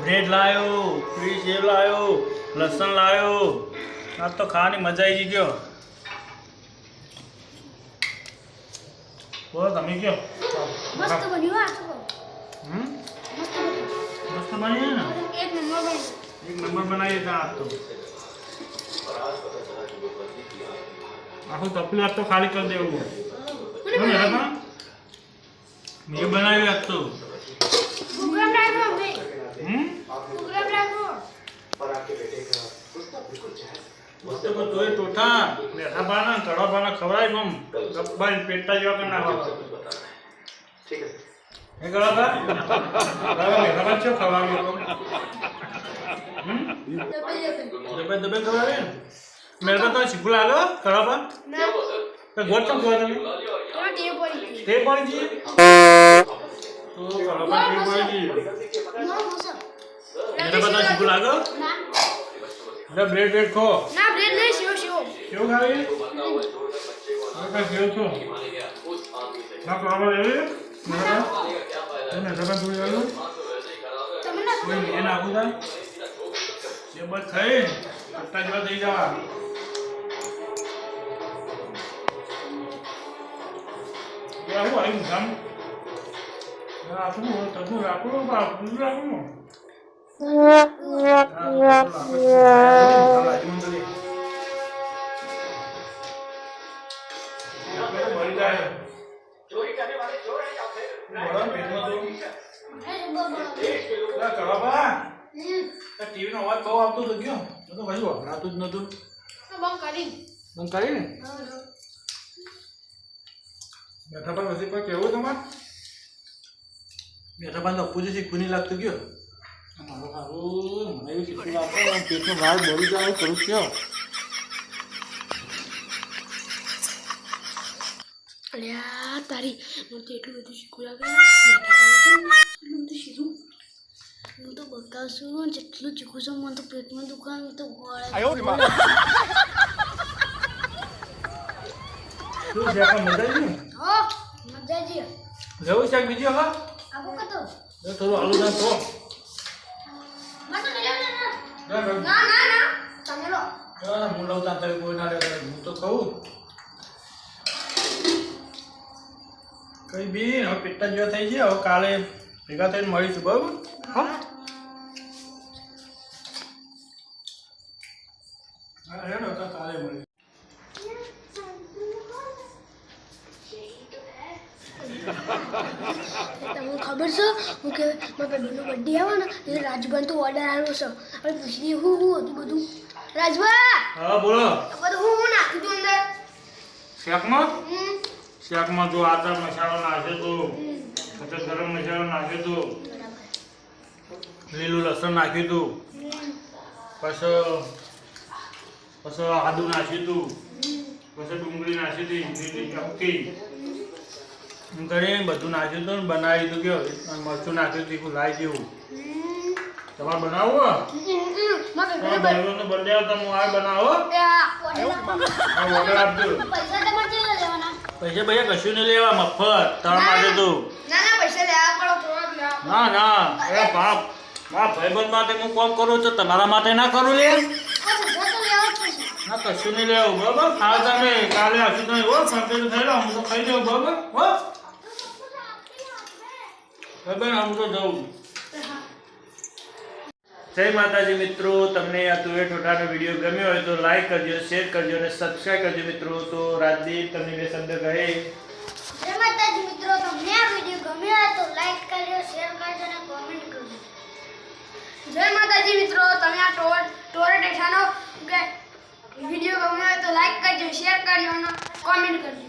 Bread લાયો free સેવ લાયો લસણ લાવ્યો આ તો ખાવાની મજા આવી ગયો. બોલો તમે કયો મસ્ત બન્યું આ તો હમ? મસ્ત બન્યું. મસ્ત બન્યું ને? એક નંબર બન્યું. એક નંબર બનાવીએ ત્યાં આજ તો. આખું તપલું આજ તો ખાલી કરી દેવું? મેં બનાવ્યું આજ તો. પ્રોગ્રામ રાખ્યો હમ? પ્રોગ્રામ રાખ્યો મસ્ત બિલકુલ તોય ટોઠા બેઠા બાના કડવા બાના ખવડાય ગપ્પા પેટા જેવા કરી નાખવા હે કડવા બા છે બા છો ખવડાવ્યું હમ? ડબલ ડબલ દબે દબે ખવડાવે? ને મેરે તો શીખું લાગે કડવા તો ગોળ ચમ તમે? પડી ગઈ? તે જઈએ તો પડી જઈએ ના મસ્ત મેરે બધા શીખું લાગે ના અરે બ્રેડ બ્રેડ ખો. ના બ્રેડ નહીં શિવ શિવ. કેવું ખાવી? કઈ કેવું છો? ના લેવી મેરે તમે દબે થોડી આવ્યું તમે ના કોઈ એ નાખું તા જે બસ થઈ પટ્ટા જેવા થઈ જવા. આવું આવી ગામ રાખવું રાખું રાખવું રાખવું રાખવું ટીવી નો અવાજ બહુ આવતો હતો ગયો તો કશું વપરાતું જ નતું બંધ કરી બંધ કરી બેઠા પર પછી કોઈ કેવું તમારે? બેઠા પર અપ્પુજી શીખવું નહીં લાગતું ગયો. મારું સારું મને એવું શીખવું લાગતું પેટનો ભાર બળી જાય કરું કયો અલ્યા તારી મને તો એટલું બધું શીખવું લાગે. એટલું બધું શીખું. હું તો બતાવશું જેટલું શીખું છું મને તો પેટમાં દુખાન હું તો ગોળા છે મજા આવી બીજી હા થોડું આલુ ના તો મને તો. લેવું ના ના ના. તમે લો. ના હું લઉં તાર કોઈ ના લે હું તો કહું કઈ બી હવે પેટા જેવા થઈ ગયા હવે કાલે ભેગા થઈને મળીશું બરાબર? હા? હા હેડો કાલે મળીશું. તમને ખબર છે? હું કે મારા બેબીનો બર્થડે આવે ને એટલે રાજભાઈ તો ઓર્ડર આવ્યો છે. અને પૂછી હું હું હતું બધું? રાજભા! હા બોલો. બધું હું હું નાખી દઉં અંદર. શાકમાં? શાકમાં જો આદા મસાલો નાખે તો પછી ગરમ મસાલો નાખે તો લીલું લસણ નાખ્યું તું. પછી પછી આદુ નાખ્યું તું. પછી ડુંગળી નાખી હતી લીલી ચપટી. એમ કરીને બધું નાખ્યું હતું ને બનાવી દીધું ગયો મરચું નાખ્યું તીખું લાવી જેવું. તમારે બનાવવું હોય? મારા તમારા બેબીનો ભાઈઓનો birthday આવે તો હું આ બનાવો. આ આપજો. પૈસા પૈસા કશું નહીં લેવા મફત તાર માટે તો. ના ના પૈસા લેવા પડો થોડા લેવા ના ના એ બાપ મારા ભાઈબંધ માટે હું કોમ કરું છું તમારા માટે ના કરું લે. ના કશું નહીં લેવું બરોબર? હા તમે કાલે આખી તમે હો સંપેલ થઈ લો હું તો ખાઈ લઉં બરોબર? હો? બરાબર આમ તો જવું જય માતાજી મિત્રો તમને આ તુવે ઠોઠાનો વીડિયો ગમ્યો હોય તો લાઈક કરજો શેર કરજો અને સબસ્ક્રાઈબ કરજો મિત્રો. તો રાજદીપ તમને બે શબ્દ કહે. જય માતાજી મિત્રો તમને આ વીડિયો ગમ્યો હોય તો લાઈક કરજો શેર કરજો અને કોમેન્ટ કરજો. જય માતાજી મિત્રો તમે આ ટોર ટોર ડેઠાનો વીડિયો ગમ્યો હોય તો લાઈક કરજો શેર કરજો અને કોમેન્ટ કરજો.